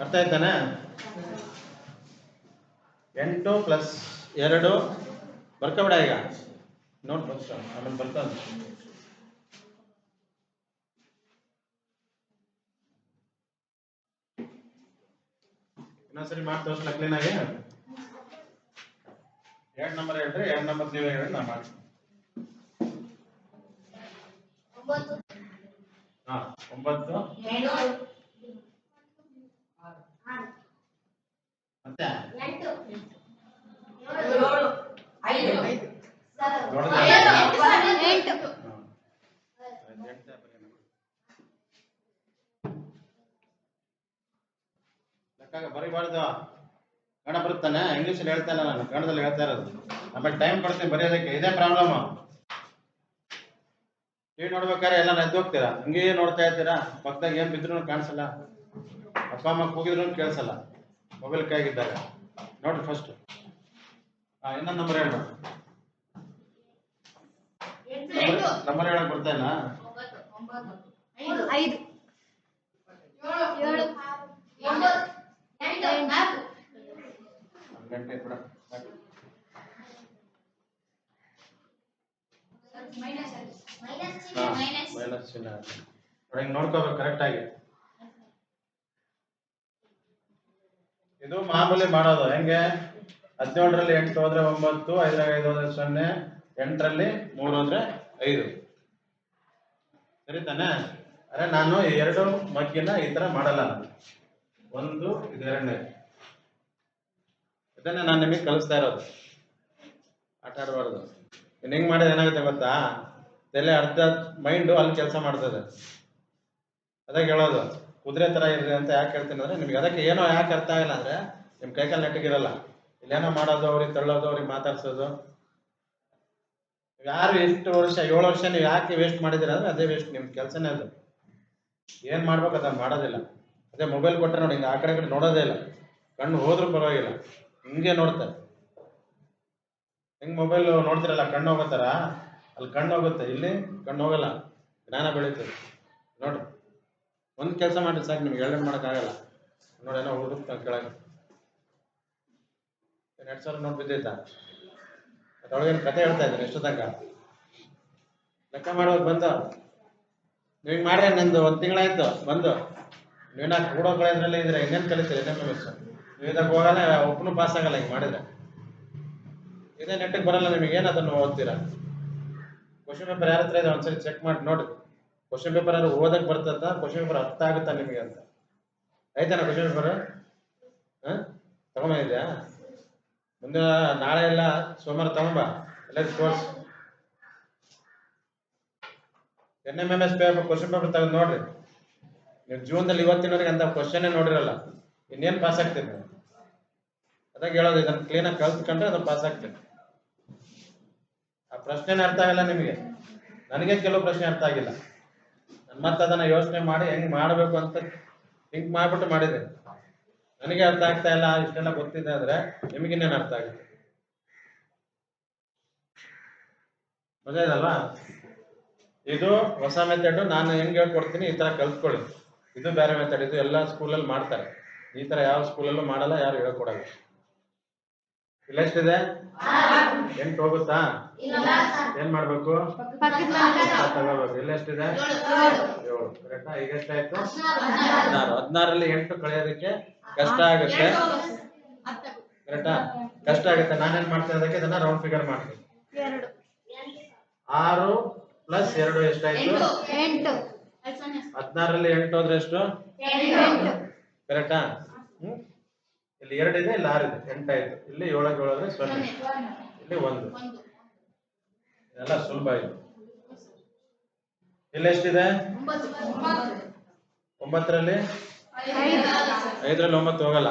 ಅರ್ಥ ಆಯ್ತಾನೆ? ಎಂಟು ಪ್ಲಸ್ ಎರಡು. ಬಿಡ ಈಗ. ನೋಟ್ ಬರ್ತ ಆಮೇಲೆ ಬರ್ತಾನೆ ಇನ್ನೊಂದ್ಸರಿ ಮಾಡಿ ತೋರಿಸ್ಲಾ ಕ್ಲೀನಾಗಿ ಎರಡು ನಂಬರ್ ಹೇಳ್ರಿ ಎರಡು ನಂಬರ್ ನೀವೇ ಹೇಳಿ ನಾ ಮಾಡ್ತೀನಿ. ಒಂಬತ್ತು. ಹಾ ಒಂಬತ್ತು. ಮತ್ತೆ? ಲೆಕ್ಕಾಗ ಬರಿಬಾರ್ದು. ಕನ್ನಡ ಬರುತ್ತಾನೆ ಇಂಗ್ಲೀಷಲ್ಲಿ ಹೇಳ್ತಾ ಇಲ್ಲ ನಾನು ಕನ್ನಡದಲ್ಲಿ ಹೇಳ್ತಾ ಇರೋದು. ಆಮೇಲೆ ಟೈಮ್ ಕೊಡ್ತೀನಿ ಬರೆಯೋದಕ್ಕೆ ಇದೇ ಪ್ರಾಬ್ಲಮ್ ಟಿವಿ ನೋಡ್ಬೇಕಾದ್ರೆ ಎಲ್ಲ ಎದ್ದು ಹೋಗ್ತೀರಾ? ಹಂಗೆ ನೋಡ್ತಾ ಇರ್ತೀರಾ? ಪಕ್ಕದಾಗ ಏನ್ ಬಿದ್ರು ಕಾಣಿಸಲ್ಲ. ಅಪ್ಪ ಅಮ್ಮ ಕೂಗಿದ್ರು ಕೇಳಿಸಲ್ಲ. ಮೊಬೈಲ್ ಕೈಗಿದ್ದಾಗ ನೋಡ್ರಿ ಫಸ್ಟ್ ಹಾ ಇನ್ನೊಂದು ನಂಬರ್ ಹೇಳಿ. ನಂಬರ್ ಹೇಳಕ್ ಬರ್ತಾ ಇಲ್ಲ. ಒಂಬತ್ತು ಒಂಬತ್ತು ಐದು. ಐದು. ಏಳು ಒಂಬತ್ತು ಎಂಟು ನಾಲ್ಕು. ಒಂದ್ ಗಂಟೆ ಬಿಡ ಮೈನಸ್ ಮೈನಸ್ ಹಾ, ಮೈನಸ್ ಮೈನಸ್ ಚಿಹ್ನೆ ನೋಡಿ ಹಿಂಗ್ ನೋಡ್ಕೋಬೇಕು ಕರೆಕ್ಟ್ ಆಗಿ. ಇದು ಮಾಮೂಲಿ ಮಾಡೋದು. ಹೆಂಗೆ? ಹದಿನೇಳರಲ್ಲಿ ಎಂಟು ಹೋದ್ರೆ ಒಂಬತ್ತು ಐದರಾಗ ಐದು ಹೋದ್ರೆ ಸೊನ್ನೆ, ಎಂಟರಲ್ಲಿ ಮೂರು ಹೋದ್ರೆ ಐದು. ಸರಿ ತಾನೆ ಅರೆ, ನಾನು ಎರಡು ಮಗ್ಗಿನ ಈ ತರ ಮಾಡಲ್ಲ. ಒಂದು, ಇದು ಎರಡನೇ. ಇದನ್ನೇ ನಾನು ನಿಮಗೆ ಕಲಿಸ್ತಾ ಇರೋದು. ಆಟ ಆಡಬಾರ್ದು. ಇನ್ನು ಹೆಂಗ್ ಮಾಡಿದ್ರೆ ಏನಾಗುತ್ತೆ ಗೊತ್ತಾ? ತಲೆ ಅರ್ಧ ಮೈಂಡು ಅಲ್ಲಿ ಕೆಲಸ ಮಾಡ್ತದೆ. ಅದಕ್ಕೆ ಹೇಳೋದು ಕುದುರೆ ತರ ಇರ್ರಿ ಅಂತ ಯಾಕೆ ಹೇಳ್ತೀನಿ ಅಂದ್ರೆ ನಿಮ್ಗೆ ಅದಕ್ಕೆ ಏನೋ ಯಾಕೆ ಅರ್ಥ ಆಗಿಲ್ಲ ಅಂದ್ರೆ ನಿಮ್ ಕೈಕಾಲು ನೆಟ್ಟಗಿರಲ್ಲ. ಇಲ್ಲೇನೋ ಮಾಡೋದು, ಅವ್ರಿಗೆ ತಳ್ಳೋದು, ಅವ್ರಿಗೆ ಮಾತಾಡ್ಸೋದು. ಯಾರು ಎಷ್ಟು ವರ್ಷ, ಏಳು ವರ್ಷ ನೀವು ಯಾಕೆ ವೇಸ್ಟ್ ಮಾಡಿದಿರ ಅಂದ್ರೆ ಅದೇ ವೇಸ್ಟ್ ನಿಮ್ ಕೆಲಸನೇ ಅದು. ಏನ್ ಮಾಡ್ಬೇಕು ಅದನ್ನ ಮಾಡೋದಿಲ್ಲ. ಅದೇ ಮೊಬೈಲ್ ಕೊಟ್ಟರೆ ನೋಡಿ, ಹಿಂಗೆ ಆ ಕಡೆ ಕಡೆ ನೋಡೋದೇ ಇಲ್ಲ. ಕಣ್ಣು ಹೋದ್ರೂ ಪರವಾಗಿಲ್ಲ. ಹಿಂಗೆ ನೋಡ್ತಾರೆ ಹೆಂಗ್ ಮೊಬೈಲ್ ನೋಡ್ತಿರಲ್ಲ, ಕಣ್ಣು ಹೋಗೋತಾರ ಅಲ್ಲಿ ಕಣ್ಣು ಹೋಗುತ್ತೆ. ಇಲ್ಲಿ ಕಣ್ಣು ಹೋಗಲ್ಲ. ಜ್ಞಾನ ಬೆಳೀತದೆ. ನೋಡ್ರಿ ಒಂದು ಕೆಲಸ ಮಾಡಿ ಸಾಕು, ನಿಮ್ಗೆ ಎರಡು ಮಾಡೋಕ್ಕಾಗಲ್ಲ ನೋಡೋಣ ಹುಡುಕ್ತಾ ಕೆಳಗೆ. ಎರಡು ಸಾವಿರ ನೋಟ್ ಬಿದ್ದೈತಾ? ಅದ್ರೊಳಗೇನು ಕತೆ ಹೇಳ್ತಾ ಇದ್ದಾರೆ ಎಷ್ಟು ತನಕ? ಲೆಕ್ಕ ಮಾಡೋದು ಬಂದು. ನೀವು ಮಾಡ್ರೆ ನಂದು, ಒಂದು ತಿಂಗಳಾಯ್ತು, ಬಂದು. ನೀವೇನ ಕೂಡೋ ಕಳೆದ್ರಲ್ಲೇ ಇದ್ರೆ ಇನ್ನೇನು ಕಲಿತೀರಿ? ಇನ್ನೇನು ಮಿಸ್ ನೀವು ಇದಕ್ಕೆ ಹೋಗಲ್ಲ ಒಬ್ಬನು ಪಾಸ್ ಆಗಲ್ಲ ಹಿಂಗೆ ಮಾಡಿದ್ರೆ. ಇದೇ ನೆಟ್ಟಿಗೆ ಬರಲ್ಲ ನಿಮಗೆ, ಏನು ಅದನ್ನು ಓದ್ತೀರಾ? ಕ್ವಶನ್ ಪೇಪರ್ ಯಾರ ಹತ್ರ ಇದೆ? ಒಂದ್ಸರಿ ಚೆಕ್ ಮಾಡಿ, ನೋಡಿ. ಕ್ವಶನ್ ಪೇಪರ್ ಅದು ಓದಕ್ ಬರ್ತದ? ಕ್ವಶನ್ ಪೇಪರ್ ಅರ್ಥ ಆಗುತ್ತಾ ನಿಮಗೆ ಅಂತ? ಆಯ್ತಾನ ಕ್ವಶನ್ ಪೇಪರ್ ಹಾ? ತಗೊಂಬಂದಿದ್ಯಾ? ಮುಂದೆ ನಾಳೆ ಎಲ್ಲ ಸೋಮವಾರ ತಗೊಂಬ. ಎಲ್ಲ course N M M S paper question paper ತಗೊಂಡು ನೋಡ್ರಿ. ನೀವು ಜೀವನದಲ್ಲಿ ಇವತ್ತಿನವರೆಗೆ ಅಂತ ಕ್ವಶನ್ ನೋಡಿರಲ್ಲ. ಇನ್ನೇನು ಪಾಸ್ ಆಗ್ತೀನಿ ನೀವು? ಅದಾಗ ಹೇಳೋದು ಕ್ಲೀನ್ ಕ್ಲೀನಾಗಿ ಕಲ್ತ್ಕೊಂಡ್ರೆ ಅದನ್ನು ಪಾಸ್ ಆಗ್ತೀನಿ ಆ ಪ್ರಶ್ನೆನೇ ಅರ್ಥ ಆಗಲ್ಲ ನಿಮಗೆ. ನನಗೆ ಕೆಲವು ಪ್ರಶ್ನೆ ಅರ್ಥ ಆಗಿಲ್ಲ. ನಾನು ಮತ್ತೆ ಅದನ್ನ ಯೋಚನೆ ಮಾಡಿ ಹೆಂಗ್ ಮಾಡಬೇಕು ಅಂತ ಥಿಂಕ್ ಮಾಡ್ಬಿಟ್ಟು ಮಾಡಿದೆ. ನನಗೆ ಅರ್ಥ ಆಗ್ತಾ ಇಲ್ಲ, ಇಷ್ಟೆಲ್ಲ ಗೊತ್ತಿದೆ ಅಂದ್ರೆ ನಿಮಗಿನ್ನೇನು ಅರ್ಥ ಆಗುತ್ತೆ? ಮಜಾ ಇದು ಹೊಸ ಮೆಥಡ್ ನಾನು ಹೆಂಗ್ ಹೇಳ್ಕೊಡ್ತೀನಿ ಈ ತರ ಕಲ್ತ್ಕೊಳ್ಳಿ. ಇದು ಬೇರೆ ಮೆಥಡ್ ಇದು ಎಲ್ಲ ಸ್ಕೂಲಲ್ಲಿ ಮಾಡ್ತಾರೆ. ಈ ತರ ಯಾವ ಸ್ಕೂಲಲ್ಲೂ ಮಾಡಲ್ಲ, ಯಾರು ಹೇಳ್ಕೊಡಲ್ಲ. ಇಲ್ಲ ಎಷ್ಟಿದೆ? ಎಂಟು ಹೋಗುತ್ತಾ? ಏನ್ ಮಾಡ್ಬೇಕು? ತಗೋಬೇಕು. ಇಲ್ಲ ಎಷ್ಟಿದೆ? ಏಳು. ಕರೆಕ್ಟಾ ಈಗ ಎಷ್ಟಾಯ್ತು? ಹದಿನಾರು. ಹದಿನಾರಲ್ಲಿ ಎಂಟು ಕಳೆಯೋದಕ್ಕೆ ಕಷ್ಟ ಆಗುತ್ತೆ. ಕರೆಕ್ಟಾ? ಕಷ್ಟ ಆಗುತ್ತೆ. ನಾನೇನ್ ಮಾಡ್ತೀನಿ ಅದಕ್ಕೆ ಇದನ್ನ ರೌಂಡ್ ಫಿಗರ್ ಮಾಡ್ತೀನಿ. ಆರು ಪ್ಲಸ್ ಎರಡು ಎಷ್ಟಾಯ್ತು? ಎಂಟು. ಹದಿನಾರಲ್ಲಿ ಎಂಟು ಹೋದ್ರೆ ಎಷ್ಟು? ಕರೆಕ್ಟಾ? ಹ್ಮ್? ಇಲ್ಲಿ ಎರಡಿದೆ ಇದೆ ಇಲ್ಲಿ ಆರು ಇದೆ ಎಂಟಾಯ್ತು. ಇಲ್ಲಿ ಏಳಕ್ಕೆ ಏಳು ಅಂದ್ರೆ ಸೊನ್ನೆ ಇಲ್ಲಿ ಒಂದು. ಎಲ್ಲ ಸುಲಭ ಇದು. ಇಲ್ಲಿ ಎಷ್ಟಿದೆ? ಒಂಬತ್ತರಲ್ಲಿ? ಐದರಲ್ಲಿ ಒಂಬತ್ತು ಹೋಗಲ್ಲ.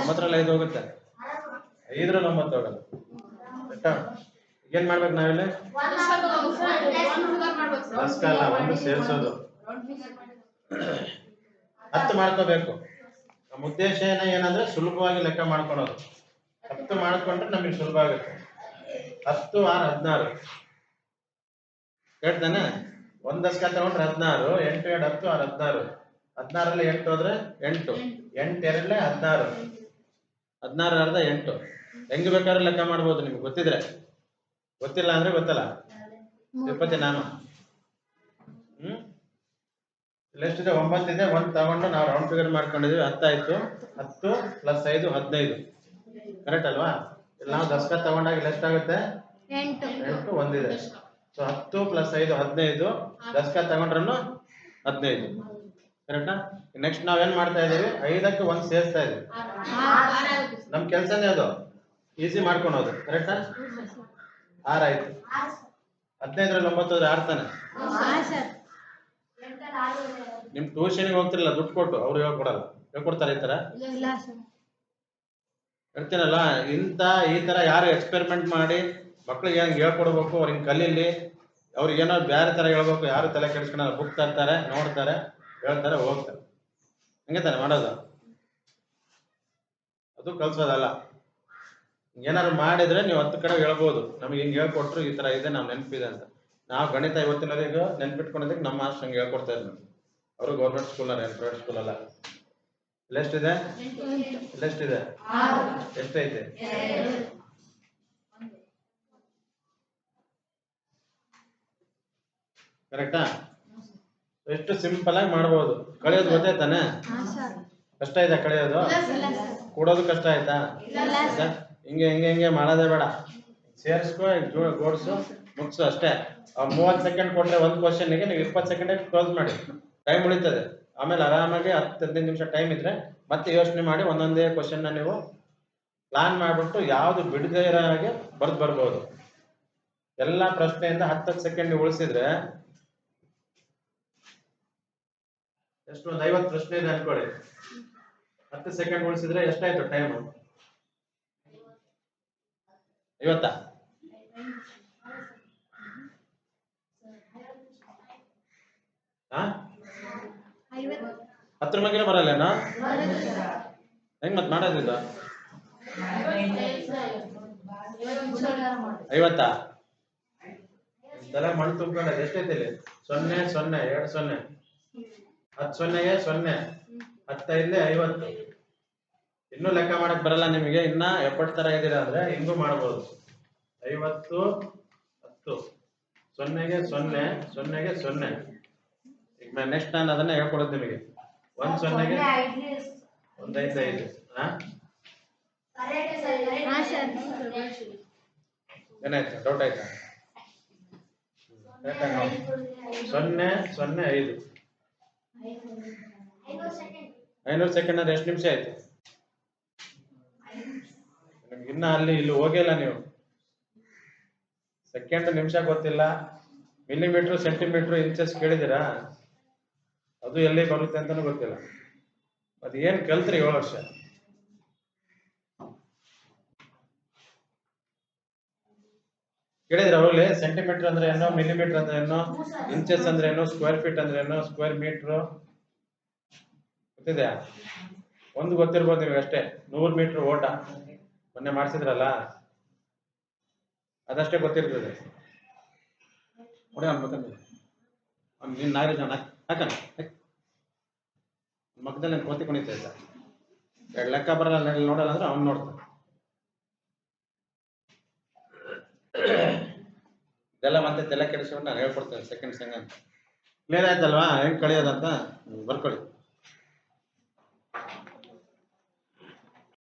ಒಂಬತ್ತರಲ್ಲಿ ಐದು ಹೋಗುತ್ತೆ. ಐದರಲ್ಲಿ ಒಂಬತ್ತು ಹೋಗಲ್ಲ. ಏನ್ ಮಾಡ್ಬೇಕು ನಾವಿಲ್ಲಿ? ಅಲ್ಲ ಒಂದು ಸೇರಿಸೋದು. ಹತ್ತು ಮಾಡ್ಕೋಬೇಕು. ನಮ್ಮ ಉದ್ದೇಶ ಏನ ಏನಂದ್ರೆ ಸುಲಭವಾಗಿ ಲೆಕ್ಕ ಮಾಡ್ಕೊಳೋದು. ಹತ್ತು ಮಾಡ್ಕೊಂಡ್ರೆ ನಮಗೆ ಸುಲಭ ಆಗುತ್ತೆ. ಹತ್ತು ಆರು ಹದಿನಾರು. ಹೇಳ್ತಾನೆ ಒಂದ್ ದಸ್ಕ ತಗೊಂಡ್ರೆ ಹದಿನಾರು, ಎಂಟು ಎರಡು ಹತ್ತು ಆರು ಹದಿನಾರು. ಹದಿನಾರಲ್ಲಿ ಎಂಟು ಹೋದ್ರೆ ಎಂಟು. ಎಂಟು ಎರಡಲೆ ಹದಿನಾರು. ಹದಿನಾರು ಅರ್ಧ ಎಂಟು. ಹೆಂಗ್ ಬೇಕಾದ್ರೆ ಲೆಕ್ಕ ಮಾಡ್ಬೋದು ನಿಮ್ಗೆ ಗೊತ್ತಿದ್ರೆ. ಗೊತ್ತಿಲ್ಲ ಅಂದ್ರೆ ಗೊತ್ತಲ್ಲ? ತಿರುಪತಿ ನಾನು ಹ್ಮ್? ಇಲ್ಲೆಷ್ಟಿದೆ ಒಂಬತ್ತಿದೆ ಒಂದ್ ತಗೊಂಡು ನಾವು ರೌಂಡ್ ಫಿಗರ್ ಮಾಡ್ಕೊಂಡಿದೀವಿ ಹತ್ತಾಯ್ತು ಹತ್ತು ಪ್ಲಸ್ ಐದು ಹದಿನೈದು. ಕರೆಕ್ಟ್ ಅಲ್ವಾ? ಇಲ್ಲಿ ನಾವು ದಸ್ಕ ತಗೊಂಡಾಗ ಲೆಸ್ಟ್ ಆಗುತ್ತೆ? ಎಂಟು. ಒಂದಿದೆ ಸೊ ಹತ್ತು ಪ್ಲಸ್ ಐದು ಹದಿನೈದು. ದಸ್ಕ ತಗೊಂಡ್ರು ಹದಿನೈದು. ಕರೆಕ್ಟಾ ನೆಕ್ಸ್ಟ್ ನಾವೇನ್ ಮಾಡ್ತಾ ಇದೀವಿ ಐದಕ್ಕೆ ಒಂದ್ ಸೇರ್ತಾ ಇದೀವಿ ನಮ್ ಕೆಲ್ಸನೇ ಅದು. ಈಸಿ ಮಾಡ್ಕೊಳೋದು ಕರೆಕ್ಟಾ ಆರ್ ಆಯ್ತು. ಹದಿನೈದ್ರಲ್ಲಿ ಒಂಬತ್ತು ಆರ್ತಾನೆ ಆರ್ ತಾನೆ ಹಾಂ ಸರ್ ಎಂಟಲ್ಲಿ ಆರು ಇದೆ. ನಿಮ್ ಟ್ಯೂಷನ್ಗೆ ಹೋಗ್ತಿರಲ್ಲ ದುಡ್ಡು ಕೊಟ್ಟು ಅವ್ರು ಹೇಳ್ಕೊಡಲ್ಲ ಹೇಳ್ಕೊಡ್ತಾರೆ ಈ ತರ? ಇಲ್ಲ ಸರ್ ಹೇಳ್ತೀನಲ್ಲ ಇಂತ ಈ ತರ ಯಾರು ಎಕ್ಸ್ಪೆರಿಮೆಂಟ್ ಮಾಡಿ ಮಕ್ಳಿಗೆ ಹೆಂಗ್ ಹೇಳ್ಕೊಡ್ಬೇಕು ಅವ್ರಿಗೆ ಕಲೀಲಿ ಅವ್ರಿಗೆ ಏನೋ ಬೇರೆ ತರ ಹೇಳ್ಬೇಕು ಯಾರು ತಲೆ ಕೆಡಿಸ್ಕೊಳಲ್ಲ ಬುಕ್ ತರ್ತಾರೆ ನೋಡ್ತಾರೆ ಹೇಳ್ತಾರೆ ಹೋಗ್ತಾರೆ. ಹಂಗೆ ತಾನೆ ಮಾಡೋದು? ಅದು ಕಲ್ಸೋದಲ್ಲ. ಏನಾದ್ರು ಮಾಡಿದ್ರೆ ನೀವು ಹತ್ತು ಕಡೆ ಹೇಳ್ಬೋದು. ನಮಗೆ ಹಿಂಗೆ ಹೇಳ್ಕೊಟ್ರು ಈ ತರ ಇದೆ ನಾವು ನೆನಪಿದೆ ಅಂತ. ನಾವು ಗಣಿತ ಇವತ್ತಿನವರೆಗೂ ನೆನ್ಪಿಟ್ಕೊಂಡಿದ್ದಕ್ಕೆ ನಮ್ಮ ಮಾಸ್ಟರ್ ಹಂಗೆ ಹೇಳ್ಕೊಡ್ತಾ ಇದ್ರು ಅವರು ಗೌರ್ಮೆಂಟ್ ಸ್ಕೂಲಲ್ಲಿ ಪ್ರೈವೇಟ್ ಸ್ಕೂಲಲ್ಲ ಇಲ್ಲೆಷ್ಟಿದೆ ಇಲ್ಲೆಷ್ಟಿದೆ ಎಷ್ಟೈತೆ? ಕರೆಕ್ಟಾ? ಎಷ್ಟು ಸಿಂಪಲ್ ಆಗಿ ಮಾಡ್ಬೋದು. ಕಳೆಯೋದು ಗೊತ್ತಾಯ್ತಾನೆ ಕಷ್ಟ ಇದೆ ಕಳೆಯೋದು. ಕೂಡೋದು ಕಷ್ಟ ಆಯ್ತಾ? ಹಿಂಗೆ ಹಿಂಗೆ ಹಿಂಗೆ ಮಾಡೋದೇ ಬೇಡ. ಸೇರಿಸ್ಕೊ ಜೋ- ಜೋಡಿಸು ಮುಗಿಸು ಅಷ್ಟೇ. ಮೂವತ್ತು ಸೆಕೆಂಡ್ ಕೊಟ್ಟರೆ ಒಂದು ಕ್ವಶನ್ಗೆ ನೀವು ಇಪ್ಪತ್ತು ಸೆಕೆಂಡ್ ಕ್ಲೋಸ್ ಮಾಡಿ. ಟೈಮ್ ಉಳಿತದೆ. ಆಮೇಲೆ ಆರಾಮಾಗಿ ಹತ್ತು, ಹದಿನೈದು ನಿಮಿಷ ಟೈಮ್ ಇದ್ರೆ ಮತ್ತೆ ಯೋಚನೆ ಮಾಡಿ ಒಂದೊಂದೇ ಕ್ವಶನ್ನ ನೀವು ಪ್ಲಾನ್ ಮಾಡಿಬಿಟ್ಟು ಯಾವುದು ಬಿಡದೇ ಇರೋ ಹಾಗೆ ಬರ್ದು ಬರ್ಬೋದು. ಎಲ್ಲ ಪ್ರಶ್ನೆಯಿಂದ ಹತ್ತು ಸೆಕೆಂಡ್ ಉಳಿಸಿದ್ರೆ ಎಷ್ಟು ಒಂದು ಐವತ್ತು ಪ್ರಶ್ನೆ ಇದೆ ಅನ್ಕೊಳ್ಳಿ. ಹತ್ತು ಸೆಕೆಂಡ್ ಉಳಿಸಿದ್ರೆ ಎಷ್ಟಾಯ್ತು ಟೈಮು ಐವತ್ತಾ ಹಾ ಐವತ್ತು ಹತ್ರ ಮಗಿನ ಬರಲ್ಲೇನಾ? ಹೆಂಗ್ ಮತ್ ಮಾಡೋದಿಲ್ಲ ಐವತ್ತು? ತಲೆ ಮಣ್ಣು ತುಂಬ್ಕೊಂಡ ಎಷ್ಟೈತಿ ಇಲ್ಲಿ ಸೊನ್ನೆ ಸೊನ್ನೆ, ಎರಡು ಸೊನ್ನೆ. ಹತ್ತು ಸೊನ್ನೆಗೆ ಸೊನ್ನೆ. ಹತ್ತೈದ್ಲೆ ಐವತ್ತು. ಇನ್ನೂ ಲೆಕ್ಕ ಮಾಡಕ್ ಬರಲ್ಲ ನಿಮಗೆ. ಇನ್ನ ಎಪ್ಪತ್ತು ತರ ಇದೀರ ಅಂದ್ರೆ ಹಿಂಗೂ ಮಾಡ್ಬೋದು. ಐವತ್ತು, ಹತ್ತು. ಸೊನ್ನೆಗೆ ಸೊನ್ನೆ ಸೊನ್ನೆಗೆ ಸೊನ್ನೆ. ಈಗ ನೆಕ್ಸ್ಟ್ ನಾನು ಅದನ್ನ ಹೇಳ್ಕೊಡೋದು ನಿಮಗೆ. ಒಂದ್ ಸೊನ್ನೆಗೆ? ಒಂದ್ ಐದು ಐದು. ಹಾ ಕರೆಕ್ಟ್ ಸರ್ ಕರೆಕ್ಟ್ ಹಾಂ ಸರ್ ಏನಾಯ್ತು? ಡೌಟ್ ಆಯ್ತಾ. ಸೊನ್ನೆ ಸೊನ್ನೆ ಐದು ಐನೂರು ಸೆಕೆಂಡ್ ಐನೂರು ಸೆಕೆಂಡ್ ಅಂದ್ರೆ ಎಷ್ಟು ನಿಮಿಷ ಆಯ್ತು? ನಿಮ್ಗೆ ಇನ್ನ ಅಲ್ಲಿ ಇಲ್ಲಿ ಹೋಗಿಲ್ಲ ನೀವು. ಸೆಕೆಂಡ್ ನಿಮಿಷ ಗೊತ್ತಿಲ್ಲ. ಮಿಲಿಮೀಟರ್ ಸೆಂಟಿಮೀಟರ್ ಇಂಚಸ್ ಕೇಳಿದಿರಾ ಅದು ಎಲ್ಲಿ ಬರುತ್ತೆ ಅಂತಾನೂ ಗೊತ್ತಿಲ್ಲ. ಅದು ಏನ್ ಕಲ್ತ್ರಿ ಏಳು ವರ್ಷ? ಕೇಳಿದ್ರೆ ಅವಾಗಲೇ ಸೆಂಟಿಮೀಟರ್ ಅಂದ್ರೆ ಏನೋ ಮಿಲಿಮೀಟರ್ ಅಂದ್ರೆ ಏನೋ ಇಂಚಸ್ ಅಂದ್ರೆ ಏನು ಸ್ಕ್ವೇರ್ ಫೀಟ್ ಅಂದ್ರೆ ಏನು ಸ್ಕ್ವೇರ್ ಮೀಟರ್ ಗೊತ್ತಿದೆ ಒಂದು ಗೊತ್ತಿರ್ಬೋದು ನಿಮಗೆ ಅಷ್ಟೇ. ನೂರು ಮೀಟರ್ ಓಟ. ಮೊನ್ನೆ ಮಾಡಿಸಿದ್ರಲ್ಲ? ಅದಷ್ಟೇ ಗೊತ್ತಿರ್ತದೆ. ನೋಡಿ ಅವ್ನು ಅವ್ನು ನಿನ್ನ ಹಾಕಣ ಮಗದಲ್ಲಿ ಕೋತಿ ಕುಣಿತಾ ಇದ್ದ ಎರಡು ಲೆಕ್ಕ ಬರಲ್ಲ ನೋಡಲ್ಲ ಅಂದ್ರೆ ಅವ್ನು ನೋಡ್ತಾನೆ. ಇದೆಲ್ಲ ಮತ್ತೆ ತಲೆ ಕೆಡಿಸ್ಕೊಂಡು ನಾನು ಹೇಳ್ಕೊಡ್ತೇನೆ ಸೆಕೆಂಡ್ ಸೆಂಗ್ ಅಂತ ಕ್ಲಿಯರ್ ಆಯ್ತಲ್ವಾ? ಹೆಂಗ್ ಕಳಿಯೋದಂತ? ಬರ್ಕೊಳ್ಳಿ